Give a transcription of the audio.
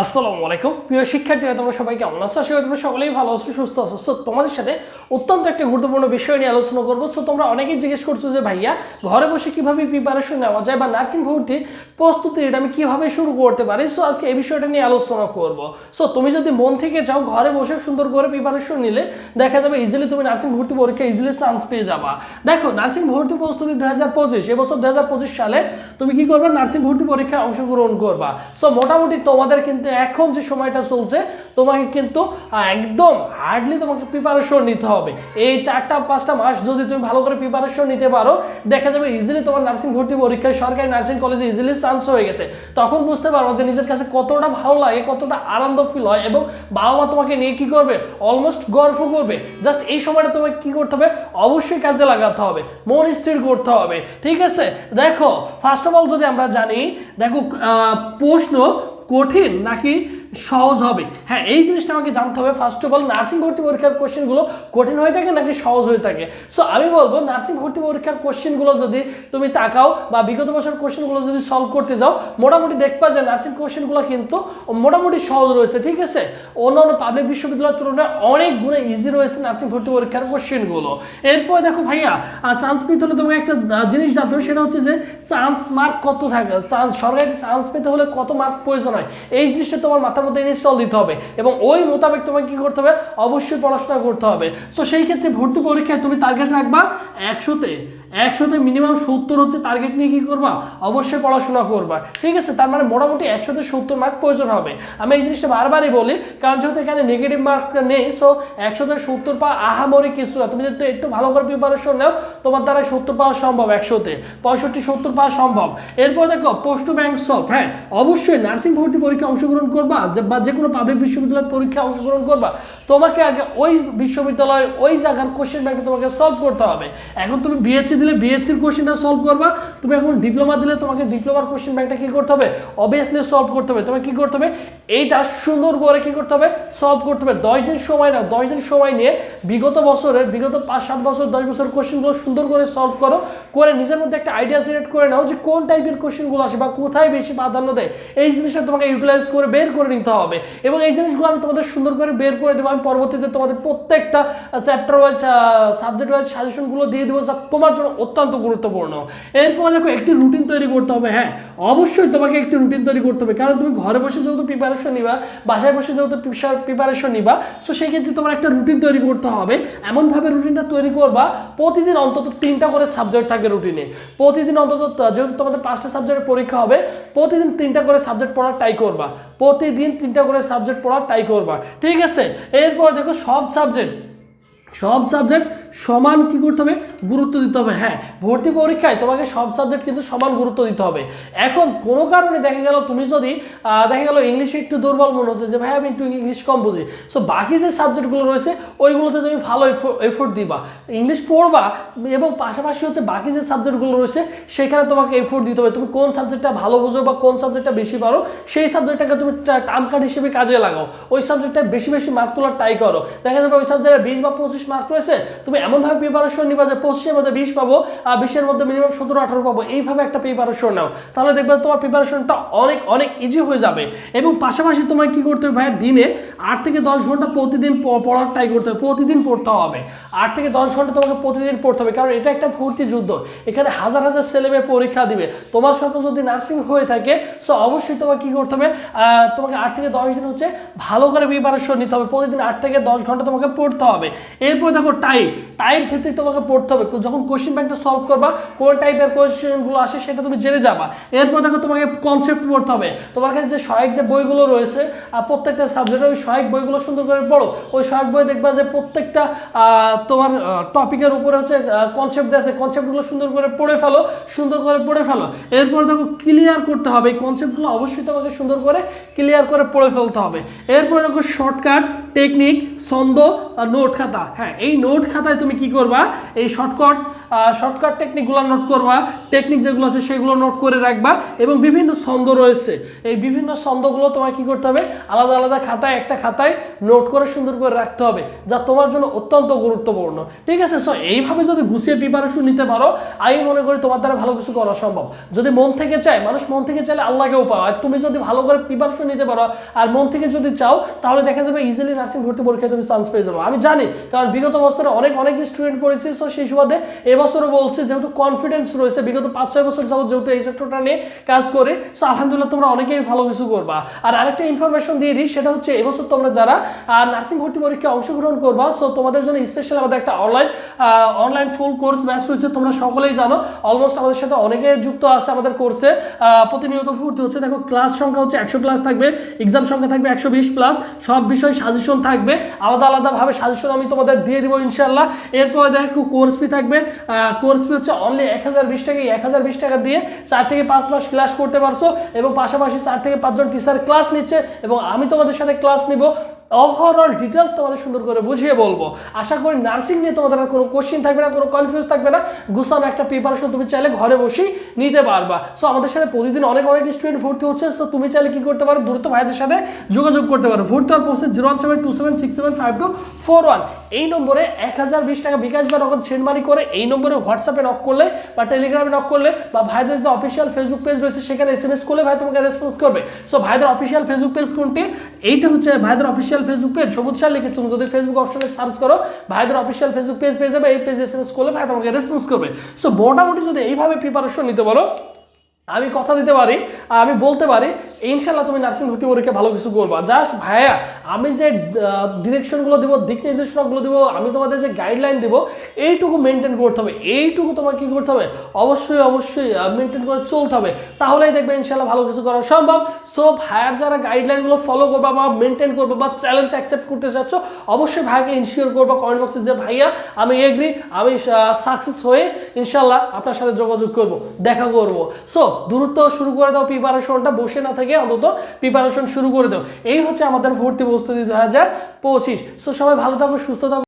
আসসালামু আলাইকুম। প্রিয় শিক্ষার্থীরা, তোমরা সবাই কেমন আছো? আশা করি তোমরা সকলেই ভালো আছো, সুস্থ আছো। সো তোমাদের সাথে অত্যন্ত একটা গুরুত্বপূর্ণ বিষয় নিয়ে আলোচনা করব। সো তোমরা অনেকেই জিজ্ঞেস করছ যে, ভাইয়া, ঘরে বসে কীভাবে প্রিপারেশন নেওয়া যায় বা নার্সিং ভর্তি প্রস্তুতি এটা আমি কীভাবে শুরু করতে পারি? সো আজকে এই বিষয়টা নিয়ে আলোচনা করব। সো তুমি যদি মন থেকে চাও ঘরে বসে সুন্দর করে প্রিপারেশন নিলে, দেখা যাবে ইজিলি তুমি নার্সিং ভর্তি পরীক্ষা ইজিলি চান্স পেয়ে যাবা। দেখো নার্সিং ভর্তি প্রস্তুতি দু হাজার পঁচিশ এবছর দু হাজার পঁচিশ সালে তুমি কি করবে? নার্সিং ভর্তি পরীক্ষায় অংশগ্রহণ করবা। সো মোটামুটি তোমাদের কিন্তু এখন যে সময়টা চলছে, তোমাকে কিন্তু একদম হার্ডলি তোমাকে প্রিপারেশন নিতে হবে। এই চারটা, পাঁচটা মাস যদি তুমি ভালো করে প্রিপারেশন নিতে পারো, দেখা যাবে ইজিলি তোমার নার্সিং ভর্তি পরীক্ষায়, সরকারি নার্সিং কলেজে ইজিলি চান্স হয়ে গেছে। তখন বুঝতে পারব যে নিজের কাছে কতটা ভালো লাগে, কতটা আনন্দ ফিল হয় এবং বাবা মা তোমাকে নিয়ে কি করবে? অলমোস্ট গর্ব করবে। জাস্ট এই সময়টা তোমাকে কি করতে হবে? অবশ্যই কাজে লাগাতে হবে। মন স্থির করতে হবে। ঠিক আছে? দেখো ফার্স্ট অফ অল যদি আমরা জানি, দেখো প্রশ্ন কঠিন নাকি সহজ হবে। হ্যাঁ এই জিনিসটা আমাকে জানতে হবে। ফার্স্ট অফ অল নার্সিং ভর্তি পরীক্ষার কোশ্চেনগুলো কঠিন হয়ে থাকে নাকি সহজ হয়ে থাকে? সো আমি বলব নার্সিং ভর্তি পরীক্ষার কোশ্চেনগুলো যদি তুমি তাকাও বা বিগত বছর কোশ্চেনগুলো যদি সলভ করতে যাও, মোটামুটি দেখবা যে নার্সিং কোশ্চেনগুলো কিন্তু মোটামুটি সহজ রয়েছে, ঠিক আছে? অন্যান্য পাবলিক বিশ্ববিদ্যালয়ের তুলনায় অনেক গুণে ইজি রয়েছে নার্সিং ভর্তি পরীক্ষার কোশ্চেনগুলো এরপর দেখো ভাইয়া চান্স পেতে হলে তোমাকে একটা জিনিস জানতে হবে, সেটা হচ্ছে যে চান্স মার্ক কত থাকে? চান্স সরকারি চান্স পেতে হলে কত মার্ক প্রয়োজন হয়? এই জিনিসটা তোমার মাথার মধ্যে ইনস্টল দিতে হবে এবং ওই মোতাবেক তোমাকে কি করতে হবে? অবশ্যই পড়াশোনা করতে হবে। সো সেই ক্ষেত্রে ভর্তি পরীক্ষায় তুমি টার্গেট রাখবা একশোতে। একশোতে মিনিমাম সত্তর হচ্ছে টার্গেট নিয়ে কি করবা? অবশ্যই পড়াশোনা করবা। ঠিক আছে? তার মানে মোটামুটি একশোতে সত্তর মার্ক প্রয়োজন হবে। আমি এই জিনিসটা বারবারই বলি, কারণ যেহেতু এখানে নেগেটিভ মার্ক নেই সো একশোতে সত্তর পাওয়া আহামরি কিছু না। তুমি যদি একটু ভালো করে প্রিপারেশন নাও, তোমার দ্বারা সত্তর পাওয়া সম্ভব একশোতে। পঁয়ষট্টি, সত্তর পাওয়া সম্ভব। এরপর দেখো পোস্ট ব্যাংক সলভ হ্যাঁ? অবশ্যই নার্সিং ভর্তি পরীক্ষা অংশগ্রহণ করবা বা যে কোনো পাবলিক বিশ্ববিদ্যালয়ের পরীক্ষা অংশগ্রহণ করবা। তোমাকে আগে ওই বিশ্ববিদ্যালয়ের ওই জায়গার কোশ্চেন ব্যাংকটা তোমাকে সলভ করতে হবে। এখন তুমি বিএসসি দিলে বিএসসির কোশ্চেনটা সলভ করবা, তুমি এখন ডিপ্লোমা দিলে তোমাকে ডিপ্লোমার কোশ্চেন ব্যাংকটা কি করতে হবে? অবভিয়াসলি সলভ করতে হবে। তোমাকে কি করতে হবে? এইটা সুন্দর করে কি করতে হবে? সলভ করতে হবে। দশ দিন সময় না দশ দিন সময় নিয়ে বিগত বছরের বিগত পাঁচ, সাত বছর, দশ বছর কোশ্চেনগুলো সুন্দর করে সলভ করো, করে নিজের মধ্যে একটা আইডিয়া জেনারেট করে নাও যে কোন টাইপের কোশ্চেনগুলো আসে বা কোথায় বেশি প্রাধান্য দেয়। এই জিনিসটা তোমাকে ইউটিলাইজ করে বের করে নিতে হবে। এবং এই জিনিসগুলো আমি তোমাদের সুন্দর করে বের করে দেবো। আমি পরবর্তীতে তোমাদের প্রত্যেকটা চ্যাপ্টার ওয়াইজ সাবজেক্ট ওয়াইজ সাজেশনগুলো দিয়ে দেবো যা তোমার জন্য অত্যন্ত গুরুত্বপূর্ণ। এরপর দেখো, একটি রুটিন তৈরি করতে হবে। হ্যাঁ অবশ্যই তোমাকে একটি রুটিন তৈরি করতে হবে। কারণ তুমি ঘরে বসে যেহেতু প্রিপারেশন নিবা, বাসায় বসে যেহেতু প্রিপারেশন নিবা সো সেই ক্ষেত্রে তোমার একটা রুটিন তৈরি করতে হবে। এমনভাবে রুটিনটা তৈরি করবা, প্রতিদিন অন্তত তিনটা করে সাবজেক্ট থাকে রুটিনে প্রতিদিন অন্তত, যেহেতু তোমাদের পাঁচটা সাবজেক্টের পরীক্ষা হবে, প্রতিদিন তিনটা করে সাবজেক্ট পড়ার ট্রাই করবা। প্রতিদিন তিনটা করে সাবজেক্ট পড়ার ট্রাই করবা। ঠিক আছে? এরপর দেখো সব সাবজেক্ট সব সাবজেক্ট সমান কি করতে হবে? গুরুত্ব দিতে হবে। হ্যাঁ ভর্তি পরীক্ষায় তোমাকে সব সাবজেক্ট কিন্তু সমান গুরুত্ব দিতে হবে। এখন কোনো কারণে দেখা গেল তুমি যদি দেখা গেল ইংলিশে একটু দুর্বল মনে হচ্ছে যে, ভাই, আমি একটু ইংলিশ কম বুঝি। সো বাকি যে সাবজেক্টগুলো রয়েছে, ওইগুলোতে তুমি ভালো এফোর্ট দিবা। ইংলিশ পড়বা এবং পাশাপাশি হচ্ছে বাকি যে সাবজেক্টগুলো রয়েছে, সেখানে তোমাকে এফোর্ট দিতে হবে। তুমি কোন সাবজেক্টটা ভালো বুঝো বা কোন সাবজেক্টটা বেশি পারো, সেই সাবজেক্টটাকে তুমি টার্ম কার্ড হিসেবে কাজে লাগাও। ওই সাবজেক্টটা বেশি বেশি মার্ক তোলার ট্রাই করো। দেখা যাবে ওই সাবজেক্টে বিশ বা পঁচিশ মার্ক রয়েছে। তুমি এমনভাবে প্রিপারেশন নিবা যে পঁচিশের মধ্যে বিশ পাবো, আর বিশের মধ্যে মিনিমাম সতেরো, আঠারো পাবো। এইভাবে একটা প্রিপারেশন নাও। তাহলে দেখবে তোমার প্রিপারেশনটা অনেক অনেক ইজি হয়ে যাবে। এবং পাশাপাশি তোমায় কি করতে হবে ভাইয়া? দিনে আট থেকে দশ ঘণ্টা প্রতিদিন পড়ার ট্রাই করতে হবে। প্রতিদিন পড়তে হবে। আট থেকে দশ ঘণ্টা তোমাকে প্রতিদিন পড়তে হবে। কারণ এটা একটা ভর্তি যুদ্ধ। এখানে হাজার হাজার ছেলে মেয়ে পরীক্ষা দিবে। তোমার স্বপ্ন যদি নার্সিং হয়ে থাকে সো অবশ্যই তোমাকে কি করতে হবে? তোমাকে আট থেকে দশ দিন হচ্ছে ভালো করে প্রিপারেশন নিতে হবে। প্রতিদিন আট থেকে দশ ঘণ্টা তোমাকে পড়তে হবে। এরপর দেখো টাইপ টাইপ ভিত্তিক তোমাকে পড়তে হবে। যখন কোশ্চেন ব্যাংকটা সলভ করবা, কোন টাইপের কোশ্চেনগুলো আসে সেটা তুমি জেনে যাবা। এরপর দেখো তোমাকে কনসেপ্ট পড়তে হবে। তোমার কাছে যে সহায়ক যে বইগুলো রয়েছে প্রত্যেকটা সাবজেক্টে ওই সহায়ক বইগুলো সুন্দর করে পড়ো। ওই সহায়ক বই দেখবা যে প্রত্যেকটা তোমার টপিকের উপরে হচ্ছে কনসেপ্ট দেওয়া আছে। কনসেপ্টগুলো সুন্দর করে পড়ে ফেলো, সুন্দর করে পড়ে ফেলো। এরপর দেখো ক্লিয়ার করতে হবে। এই কনসেপ্টগুলো অবশ্যই তোমাকে সুন্দর করে ক্লিয়ার করে পড়ে ফেলতে হবে। এরপর দেখো শর্টকাট টেকনিক ছন্দ নোট খাতা। হ্যাঁ এই নোট খাতায় তুমি কি করবা? এই শর্টকাট শর্টকাট টেকনিকগুলো নোট করবা। টেকনিক যেগুলো আছে সেগুলো নোট করে রাখবা এবং বিভিন্ন ছন্দ রয়েছে। এই বিভিন্ন ছন্দগুলো তোমার কি করতে হবে? আলাদা আলাদা খাতায়, একটা খাতায় নোট করে সুন্দর করে রাখতে হবে যা তোমার জন্য অত্যন্ত গুরুত্বপূর্ণ। ঠিক আছে? সো এইভাবে যদি গুছিয়ে প্রিপারেশন নিতে পারো, আমি মনে করি তোমার দ্বারা ভালো কিছু করা সম্ভব। যদি মন থেকে চায়, মানুষ মন থেকে চাইলে আল্লাহকেও পাও। আর তুমি যদি ভালো করে প্রিপারেশন নিতে পারো আর মন থেকে যদি চাও, তাহলে দেখা যাবে ইজিলি নার্সিং ভর্তি পরীক্ষায় তুমি চান্স পেয়ে যাব। আমি জানি, কারণ বিগত বছরে অনেক অনেক স্টুডেন্ট পড়েছি সো সেই সুবাদে এবছরও বলছি, যেহেতু কনফিডেন্স রয়েছে, বিগত পাঁচ, ছয় বছর যাবত যেহেতু এই সেক্টরটা নিয়ে কাজ করে সো আলহামদুলিল্লাহ তোমরা অনেকেই ভালো কিছু করবা। আর আরেকটা ইনফরমেশন দিয়ে দিই, সেটা হচ্ছে এবছর তোমরা যারা নার্সিং ভর্তি পরীক্ষায় অংশগ্রহণ করবা সো তোমাদের জন্য স্পেশাল আমাদের একটা online online full course batch রয়েছে, তোমরা সকলেই জানো অলমোস্ট আমাদের সাথে অনেকে যুক্ত আছে আমাদের কোর্সে প্রতিনিয়ত ভর্তি হচ্ছে, দেখো ক্লাস সংখ্যা হচ্ছে একশো ক্লাস থাকবে এক্সাম সংখ্যা থাকবে একশো বিশ প্লাস সব বিষয় সাজেশন থাকবে, আলাদা, আলাদাভাবে সাজেশন আমি তোমাদের দিয়ে দিব ইনশাল্লাহ এরপরে দেখো কোর্স ফি থাকবে। কোর্স ফি হচ্ছে অনলি এক হাজার বিশ টাকা। এক হাজার বিশ টাকা দিয়ে চার থেকে পাঁচ মাস ক্লাস করতে পারছ এবং পাশাপাশি চার থেকে পাঁচজন টিচার ক্লাস নিচ্ছে এবং আমি তোমাদের সাথে ক্লাস নিব। ওভারঅল ডিটেলস তোমাদের সুন্দর করে বুঝিয়ে বলব। আশা করি নার্সিং নিয়ে তোমাদের আর কোনো কোশ্চিন থাকবে না, কোনো কনফিউজ থাকবে না। গুছানো একটা প্রিপারেশন তুমি চাইলে ঘরে বসেই নিতে পারবা। সো আমাদের সাথে প্রতিদিন অনেক অনেক স্টুডেন্ট ভর্তি হচ্ছে সো তুমি চাইলে কি করতে পারো? দ্রুত ভাইদের সাথে যোগাযোগ করতে পারো। ভর্তি হওয়ার process zero one seven two seven six seven five two four one এই নম্বরে এক হাজার বিশ টাকা বিকাশ বা সেন্ড মানি করে এই নম্বরে হোয়াটসঅ্যাপে নক করলে বা টেলিগ্রামে নক করলে বা ভাইদের যে অফিসিয়াল ফেসবুক পেজ রয়েছে, সেখানে এস এম এস করলে ভাই তোমাকে রেসপন্স করবে। সো ভাইদের অফিসিয়াল ফেসবুক পেজ কোনটি? এইটা হচ্ছে ভাইদের অফিসিয়াল ফেসবুক পেজ সবুজ সার লিখে তুমি যদি ফেসবুক অপশনে সার্চ করো, ভাইদের অফিসিয়াল ফেসবুক পেজ পেয়ে যাবে, এই পেজ এস করলে ভাই তোমাকে রেসপন্স করবে। সো মোটামুটি যদি এইভাবে প্রিপারেশন নিতে পারো আমি কথা দিতে পারি, আমি বলতে পারি ইনশাল্লাহ তুমি নার্সিং ভর্তি পরীক্ষা ভালো কিছু করবা। জাস্ট ভাইয়া, আমি যে ডিরেকশনগুলো দিব, দিক নির্দেশনাগুলো দিব, আমি তোমাদের যে গাইডলাইন দিব, এইটুকু মেনটেন করতে হবে। এইটুকু তোমাকে কি করতে হবে? অবশ্যই অবশ্যই মেনটেন করে চলতে হবে। তাহলেই দেখবে ইনশাল্লাহ ভালো কিছু করা সম্ভব। সো ভাইয়ার যারা গাইডলাইনগুলো ফলো করবা বা মেনটেন করবে বা চ্যালেঞ্জ অ্যাকসেপ্ট করতে চাচ্ছ, অবশ্যই ভাইয়াকে ইনশিওর করবা কমেন্ট বক্সে যে, ভাইয়া, আমি এগ্রি আমি সাকসেস হয়ে ইনশাল্লাহ আপনার সাথে যোগাযোগ করব, দেখা করব। সো দ্রুত শুরু করে দাও প্রিপারেশনটা বসে না থেকে অন্তত প্রিপারেশন শুরু করে দাও। এই হচ্ছে আমাদের ভর্তি প্রস্তুতি দু হাজার পঁচিশ। সো সবাই ভালো থাকো, সুস্থ থাকো।